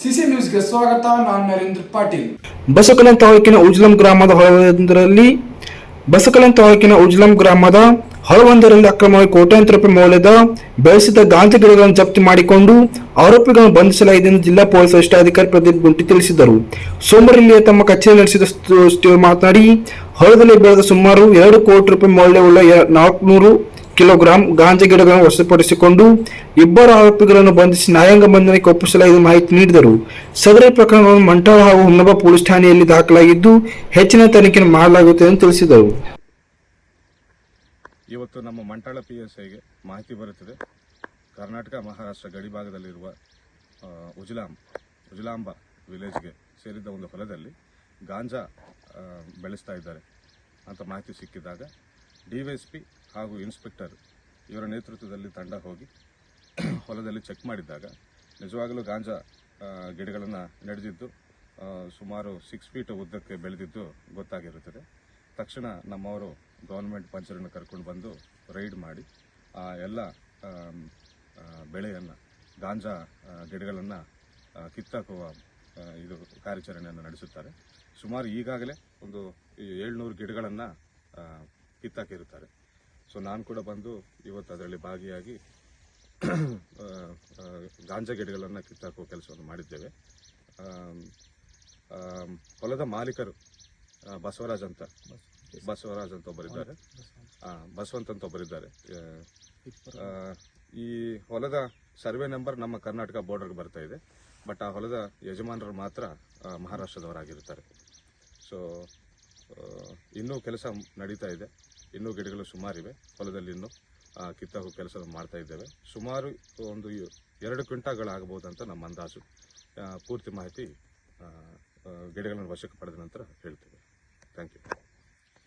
CC ನ್ಯೂಸ್ಗೆ ಸ್ವಾಗತ, ನಾನು ನರೇಂದ್ರ ಪಾಟೀಲ್. ಬಸಕಲಂ ತಾಲೂಕಿನ ಉಜ್ಲಂ ಗ್ರಾಮದ ಹೊಳವೊಂದರಲ್ಲಿ ಬಸಕಲಂ ತಾಲೂಕಿನ ಉಜ್ಲಂ ಗ್ರಾಮದ ಹೊಳವೊಂದರಲ್ಲಿ ಅಕ್ರಮವಾಗಿ ಕೋಟ್ಯಾಂತರ ರೂಪಾಯಿ ಮೌಲ್ಯದ ಬೆಳೆಸಿದ ಗಾಂಜಾ ಗಿಡಗಳನ್ನು ಜಪ್ತಿ ಮಾಡಿಕೊಂಡು ಆರೋಪಿಗಳನ್ನು ಬಂಧಿಸಲಾಗಿದೆ ಎಂದು ಜಿಲ್ಲಾ ಪೊಲೀಸ್ ವರಿಷ್ಠಾಧಿಕಾರಿ ಪ್ರದೀಪ್ ಗುಂಟಿ ತಿಳಿಸಿದರು. ಸೋಮವಾರ ತಮ್ಮ ಕಚೇರಿ ನಡೆಸಿದ ಮಾತನಾಡಿ ಹೊಳದಲ್ಲಿ ಬೆಳೆದ ಸುಮಾರು ಎರಡು ಕೋಟಿ ರೂಪಾಯಿ ಮೌಲ್ಯವುಳ್ಳ ನಾಲ್ಕುನೂರು ಕಿಲೋಗ್ರಾಂ, ಗಾಂಜಾ ಗಿಡಗಳನ್ನು ವಶಪಡಿಸಿಕೊಂಡು ಇಬ್ಬರು ಆರೋಪಿಗಳನ್ನು ಬಂಧಿಸಿ ನ್ಯಾಯಾಂಗ ಬಂಧನಕ್ಕೆ ಒಪ್ಪಿಸಲಾಗಿದೆ ಮಾಹಿತಿ ನೀಡಿದರು. ಸದರಿ ಪ್ರಕರಣವನ್ನು ಮಂಟಾಳ ಹಾಗೂ ಹುನ್ನಬ ಪೊಲೀಸ್ ಠಾಣೆಯಲ್ಲಿ ದಾಖಲಾಗಿದ್ದು, ಹೆಚ್ಚಿನ ತನಿಖೆ ಮಾಡಲಾಗುತ್ತದೆ ಎಂದು ತಿಳಿಸಿದರು. ಇವತ್ತು ನಮ್ಮ ಮಂಟಾಳ ಪಿ ಎಸ್ ಐಗೆ ಮಾಹಿತಿ ಬರುತ್ತದೆ. ಕರ್ನಾಟಕ ಮಹಾರಾಷ್ಟ್ರ ಗಡಿ ಭಾಗದಲ್ಲಿರುವ ಉಜ್ಲಾಂ, ಉಜ್ಲಾಂಬ ವಿಲೇಜ್ಗೆ ಸೇರಿದ ಒಂದು ಹೊಲದಲ್ಲಿ ಗಾಂಜಾ ಬೆಳೆಸ್ತಾ ಇದ್ದಾರೆ ಅಂತ ಮಾಹಿತಿ ಸಿಕ್ಕಿದಾಗ ಡಿ ವೈ ಪಿ ಹಾಗೂ ಇನ್ಸ್ಪೆಕ್ಟರ್ ಇವರ ನೇತೃತ್ವದಲ್ಲಿ ತಂಡ ಹೋಗಿ ಹೊಲದಲ್ಲಿ ಚೆಕ್ ಮಾಡಿದ್ದಾಗ ನಿಜವಾಗಲೂ ಗಾಂಜಾ ಗಿಡಗಳನ್ನು ನಡೆದಿದ್ದು ಸುಮಾರು ಸಿಕ್ಸ್ ಫೀಟ್ ಉದ್ದಕ್ಕೆ ಬೆಳೆದಿದ್ದು ಗೊತ್ತಾಗಿರುತ್ತದೆ. ತಕ್ಷಣ ನಮ್ಮವರು ಗೌರ್ಮೆಂಟ್ ಪಂಚರನ್ನು ಕರ್ಕೊಂಡು ಬಂದು ರೈಡ್ ಮಾಡಿ ಆ ಎಲ್ಲ ಬೆಳೆಯನ್ನು, ಗಾಂಜಾ ಗಿಡಗಳನ್ನು ಕಿತ್ತಾಕುವ ಇದು ಕಾರ್ಯಾಚರಣೆಯನ್ನು ನಡೆಸುತ್ತಾರೆ. ಸುಮಾರು ಈಗಾಗಲೇ ಒಂದು ಏಳ್ನೂರು ಗಿಡಗಳನ್ನು ಕಿತ್ತಾಕಿರುತ್ತಾರೆ. ಸೊ ನಾನು ಕೂಡ ಬಂದು ಇವತ್ತು ಅದರಲ್ಲಿ ಭಾಗಿಯಾಗಿ ಗಾಂಜಾ ಗಿಡಗಳನ್ನು ಕಿತ್ತಾಕುವ ಕೆಲಸವನ್ನು ಮಾಡಿದ್ದೇವೆ. ಹೊಲದ ಮಾಲೀಕರು ಬಸವರಾಜ್ ಅಂತ ಬಸವರಾಜ್ ಅಂತ ಒಬ್ಬರಿದ್ದಾರೆ. ಬಸವಂತ ಅಂತ ಒಬ್ಬರಿದ್ದಾರೆ. ಈ ಹೊಲದ ಸರ್ವೆ ನಂಬರ್ ನಮ್ಮ ಕರ್ನಾಟಕ ಬಾರ್ಡರ್ಗೆ ಬರ್ತಾ ಇದೆ. ಬಟ್ ಆ ಹೊಲದ ಯಜಮಾನರು ಮಾತ್ರ ಮಹಾರಾಷ್ಟ್ರದವರಾಗಿರ್ತಾರೆ ಸೊ ಇನ್ನೂ ಕೆಲಸ ನಡೀತಾ ಇದೆ. ಇನ್ನೂ ಗಿಡಗಳು ಸುಮಾರಿವೆ ಹೊಲದಲ್ಲಿ ಇನ್ನೂ ಕಿತ್ತಾಕೋ ಕೆಲಸ ಮಾಡ್ತಾ ಇದ್ದೇವೆ. ಸುಮಾರು ಒಂದು ಎರಡು ಅಂತ ನಮ್ಮ ಅಂದಾಜು. ಪೂರ್ತಿ ಮಾಹಿತಿ ಗಿಡಗಳನ್ನು ವಶಕ್ಕೆ ಪಡೆದ ನಂತರ ಹೇಳ್ತೇವೆ. Thank you